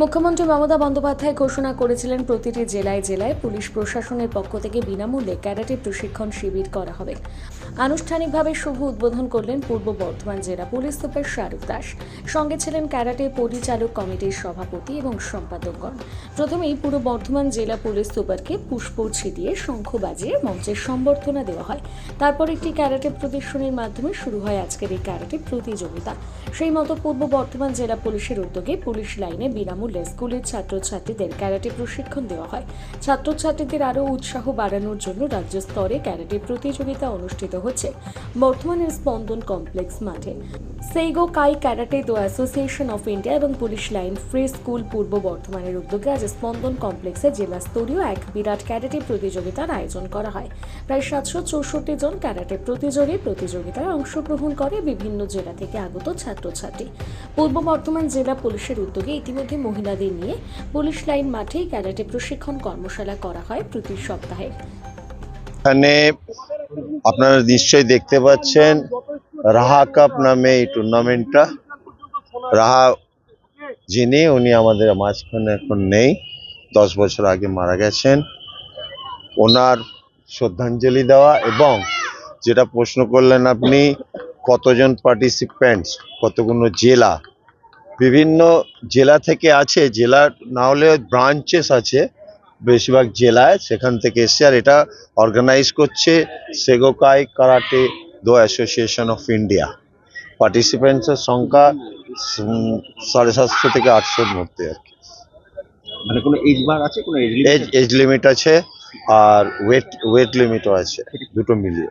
মুখ্যমন্ত্রী মমতা বন্দ্যোপাধ্যায় ঘোষণা করেছিলেন প্রতিটি জেলায় জেলায় পুলিশ প্রশাসনের পক্ষ থেকে বিনামূল্যে ক্যাডেটের প্রশিক্ষণ শিবির করা হবে। আনুষ্ঠানিকভাবে শুভ উদ্বোধন করলেন পূর্ব বর্ধমান জেলা পুলিশ সুপার শাহরুখ দাস। সঙ্গে ছিলেন ক্যারাটে পরিচালক কমিটির সভাপতি এবং সম্পাদকগণ। প্রথমেই পূর্ব বর্ধমান জেলা পুলিশ সুপারকে পুষ্প ছিটিয়ে শঙ্খ বাজিয়ে মঞ্চের সম্বর্ধনা দেওয়া হয়। তারপর একটি ক্যারাটে প্রদর্শনীর মাধ্যমে শুরু হয় আজকের এই ক্যারাটে প্রতিযোগিতা। সেই মতো পূর্ব বর্ধমান জেলা পুলিশের উদ্যোগে পুলিশ লাইনে বিনামূল্যে স্কুলের ছাত্রছাত্রীদের ক্যারাটে প্রশিক্ষণ দেওয়া হয়। ছাত্রছাত্রীদের আরও উৎসাহ বাড়ানোর জন্য রাজ্য স্তরে ক্যারাটে প্রতিযোগিতা অনুষ্ঠিত হচ্ছে বর্তমানের স্পন্দন কমপ্লেক্স মাঠে। Seigo Kai karate do association of India এবং পুলিশ লাইন ফ্রি স্কুল পূর্ব বর্ধমানের উদ্যোগে আজ স্পন্দন কমপ্লেক্সে জেলা স্তরীয় এক বিরাট ক্যারাটে প্রতিযোগিতার আয়োজন করা হয়। প্রায় সাতশো চৌষট্টি জন ক্যারাটে প্রতিযোগী প্রতিযোগিতায় অংশগ্রহণ করে বিভিন্ন জেলা থেকে আগত ছাত্রছাত্রী। পূর্ব বর্ধমান জেলা পুলিশের উদ্যোগে ইতিমধ্যে মহিলাদের নিয়ে পুলিশ লাইন মাঠেই ক্যারাটে প্রশিক্ষণ কর্মশালা করা হয় প্রতি সপ্তাহে। আপনারা নিশ্চয়ই দেখতে পাচ্ছেন রাহা কাপ নামে এই টুর্নামেন্টটা। রাহা যিনি, উনি আমাদের মাঝখানে এখন নেই, দশ বছর আগে মারা গেছেন। ওনার শ্রদ্ধাঞ্জলি দেওয়া এবং যেটা প্রশ্ন করলেন আপনি, কতজন পার্টিসিপেন্টস কতগুলো জেলা? বিভিন্ন জেলা থেকে আছে, জেলা না হলে ব্রাঞ্চেস আছে বেশিরভাগ জেলায় সেখান থেকে এসছে আর এটা অর্গানাইজ করছে Seigokai karate do association of India পার্টিসিপেন্টসের সংখ্যা সাড়ে সাতশো থেকে আটশোর মধ্যে আর কি। মানে কোনো এজ বার আছে? কোনো এজ এজ লিমিট আছে আর ওয়েট ওয়েট লিমিটও আছে দুটো মিলিয়ে।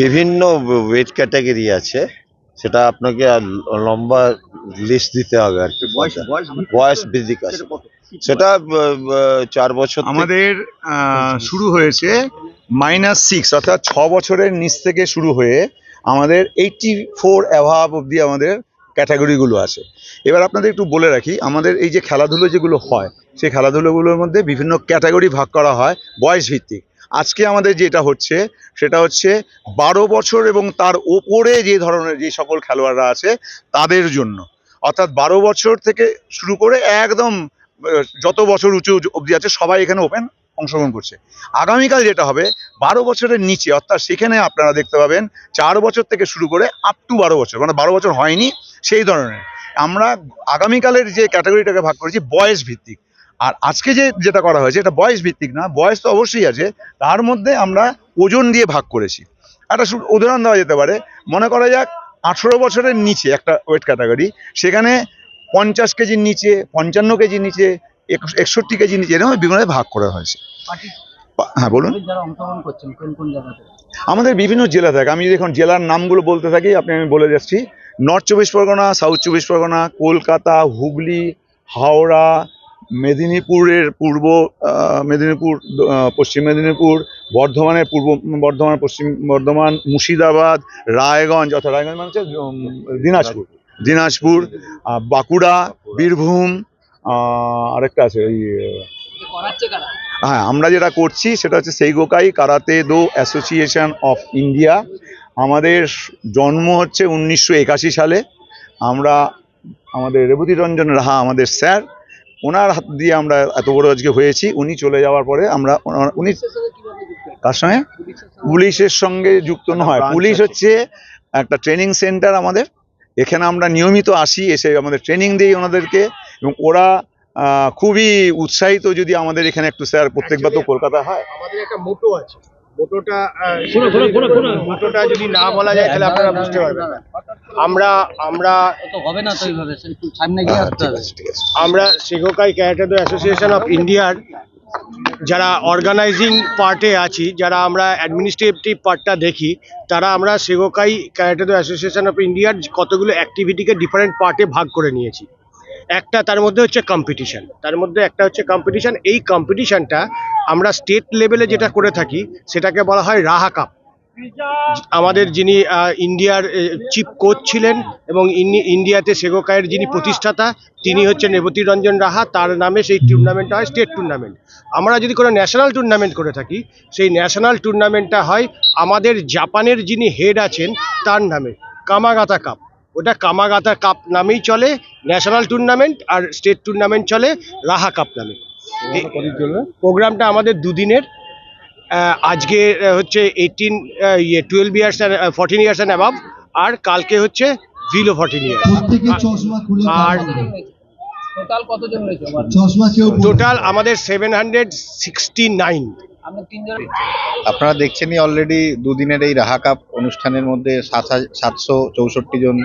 বিভিন্ন ওয়েট ক্যাটাগরি আছে সেটা আপনাকে লম্বা লিস্ট দিতে হবে আর কি। বয়স বয়স বৃদ্ধিক আছে। সেটা চার বছর আমাদের শুরু হয়েছে মাইনাস সিক্স অর্থাৎ ছ বছরের নিচ থেকে শুরু হয়ে আমাদের এইটটি ফোর অ্যাভাব অবধি আমাদের ক্যাটাগরিগুলো আছে। এবার আপনাদের একটু বলে রাখি আমাদের এই যে খেলাধুলো যেগুলো হয় সেই খেলাধুলোগুলোর মধ্যে বিভিন্ন ক্যাটাগরি ভাগ করা হয় বয়স ভিত্তিক আজকে আমাদের যেটা হচ্ছে সেটা হচ্ছে বারো বছর এবং তার ওপরে যে ধরনের যে সকল খেলোয়াড়রা আছে তাদের জন্য। অর্থাৎ বারো বছর থেকে শুরু করে একদম যত বছর উঁচু অবধি আছে, সবাই এখানে ওপেন অংশগ্রহণ করছে। আগামীকাল যেটা হবে, বারো বছরের নিচে, অর্থাৎ সেখানে আপনারা দেখতে পাবেন, চার বছর থেকে শুরু করে আপ টু বারো বছর মানে বারো বছর হয়নি, সেই ধরনের। আমরা আগামীকালের যে ক্যাটাগরিটাকে ভাগ করেছি বয়স ভিত্তিক। আর আজকে যে যেটা করা হয়েছে, এটা বয়স ভিত্তিক না বয়স তো অবশ্যই আছে, তার মধ্যে আমরা ওজন দিয়ে ভাগ করেছি। একটা উদাহরণ দেওয়া যেতে পারে, মনে করা যাক, আঠেরো বছরের নিচে একটা ওয়েট ক্যাটাগরি সেখানে পঞ্চাশ কেজির নিচে পঞ্চান্ন কেজির নিচে এক- একষট্টি কেজির নিচে এরকম বিভিন্ন ভাগ করা হয়েছে। হ্যাঁ বলুন। আমাদের বিভিন্ন জেলা থাকে আমি যদি এখন জেলার নামগুলো বলতে থাকি আপনি আমি বলে যাচ্ছি। নর্থ চব্বিশ পরগনা সাউথ চব্বিশ পরগনা কলকাতা হুগলি হাওড়া মেদিনীপুরের পূর্ব মেদিনীপুর পশ্চিম মেদিনীপুর বর্ধমানের পূর্ব বর্ধমান পশ্চিম বর্ধমান মুর্শিদাবাদ রায়গঞ্জ অর্থাৎ রায়গঞ্জ মানে হচ্ছে দিনাজপুর। দিনাজপুর বাঁকুড়া বীরভূম আরেকটা আছে ওই হ্যাঁ আমরা যেটা করছি সেটা হচ্ছে Seigokai Karate Do Association of India. আমাদের জন্ম হচ্ছে উনিশশো একাশি সালে। আমরা আমাদের রেবতী রঞ্জন রাহা আমাদের স্যার। ওনার হাত দিয়ে আমরা এত বড় আজকে হয়েছি। উনি চলে যাওয়ার পরে আমরা উনি কার সঙ্গে? পুলিশের সঙ্গে যুক্ত নয়। branch পুলিশ হচ্ছে একটা ট্রেনিং সেন্টার আমাদের। এখানে আমরা নিয়মিত আসি এসে আমাদের ট্রেনিং দিই ওনাদেরকে এবং ওরা খুবই উৎসাহিত যদি আমাদের এখানে একটু স্যার প্রত্যেকবার তো কলকাতা হয়। আমাদের একটা মোটো আছে। মোটোটা যদি না বলা যায় তাহলে আপনারা বুঝতে পারবেন আমরা আমরা তো হবে না তো এইভাবে একটু সামনে গিয়ে হ্যাঁ, আসতে হবে। আমরা ক্যারাটেদো অ্যাসোসিয়েশন অফ ইন্ডিয়ার যারা অর্গানাইজিং পার্টে আছি, যারা আমরা অ্যাডমিনিস্ট্রেটিভ পার্টটা দেখি, তারা আমরা সেগোকাই ক্যারাটেদো অ্যাসোসিয়েশন অফ ইন্ডিয়ার কতগুলো অ্যাক্টিভিটিকে ডিফারেন্ট পার্টে ভাগ করে নিয়েছি। একটা তার মধ্যে হচ্ছে কম্পিটিশান তার মধ্যে একটা হচ্ছে কম্পিটিশান এই কম্পিটিশানটা আমরা স্টেট লেভেলে যেটা করে থাকি, সেটাকে বলা হয় রাহা কাপ আমাদের যিনি ইন্ডিয়ার চিফ কোচ ছিলেন এবং ইন্ডিয়াতে সেগোকায়ের যিনি প্রতিষ্ঠাতা তিনি হচ্ছেন রেবতী রঞ্জন রাহা। তার নামে সেই টুর্নামেন্টটা হয় স্টেট টুর্নামেন্ট আমরা যদি কোনো ন্যাশনাল টুর্নামেন্ট করে থাকি সেই ন্যাশনাল টুর্নামেন্টটা হয় আমাদের জাপানের যিনি হেড আছেন তার নামে কামাগাতা কাপ ওটা কামাগাতা কাপ নামেই চলে ন্যাশনাল টুর্নামেন্ট আর স্টেট টুর্নামেন্ট চলে রাহা কাপ নামে। প্রোগ্রামটা আমাদের দুদিনের। আজকে হচ্ছে এইটিন ইয়ে twelve years fourteen years and above আর কালকে হচ্ছে ভিলো ফোরটিন ইয়ার্স প্রত্যেকে চশমা খুলে আর- টোটাল কতজন হয়েছে ওভার চশমা কেউ পরবে না। টোটাল আমাদের সেভেন হান্ড্রেড সিক্সটি নাইন আপনারা দেখছেনই অলরেডি দুদিনের এই রাহা কাপ অনুষ্ঠানের মধ্যে সাত হাজার সাতশো চৌষট্টি জন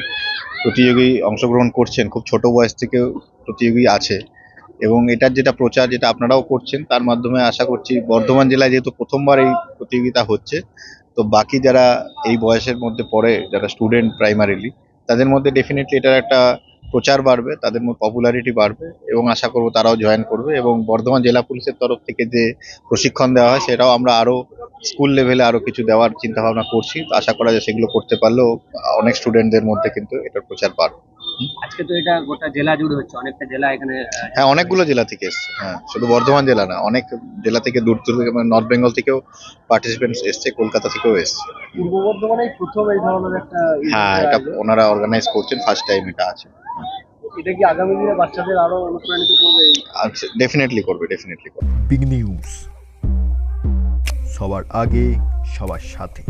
প্রতিযোগী অংশগ্রহণ করছেন। খুব ছোট বয়স থেকে প্রতিযোগী আছে। এবং এটার যেটা প্রচার যেটা আপনারাও করছেন, তার মাধ্যমে আশা করছি বর্ধমান জেলায় যেহেতু প্রথমবার এই প্রতিযোগিতা হচ্ছে, তো বাকি যারা এই বয়সের মধ্যে পড়ে, যারা স্টুডেন্ট প্রাইমারিলি তাদের মধ্যে ডেফিনেটলি এটার একটা প্রচার বাড়বে, তাদের মধ্যে পপুলারিটি বাড়বে এবং আশা করব তারাও জয়েন করবে এবং বর্ধমান জেলা পুলিশের তরফ থেকে যে প্রশিক্ষণ দেওয়া হয়, সেটাও আমরা আরও স্কুল লেভেলে আরও কিছু দেওয়ার চিন্তা ভাবনা করছি আশা করা যায় সেগুলো করতে পারলেও অনেক স্টুডেন্টদের মধ্যে কিন্তু এটার প্রচার বাড়বে। আজকে তো এটা গোটা জেলা জুড়ে হচ্ছে অনেকটা জেলা এখানে হ্যাঁ অনেকগুলো জেলা থেকে এসছে। হ্যাঁ শুধু বর্ধমান জেলা না অনেক জেলা থেকে দূর দূর থেকে মানে নর্থ বেঙ্গল থেকেও পার্টিসিপেন্টস এসছে কলকাতা থেকেও এসছে। পূর্ব বর্ধমানে প্রথম এই ধরনের একটা হ্যাঁ এটা ওনারা অর্গানাইজ করছেন ফার্স্ট টাইম এটা আছে। এটা কি আগামী দিনে বাচ্চাদের আরও অনুপ্রাণিত করবে আচ্ছা ডেফিনেটলি করবে ডেফিনেটলি করবে। বিগ নিউজ সবার আগে সবার সাথে।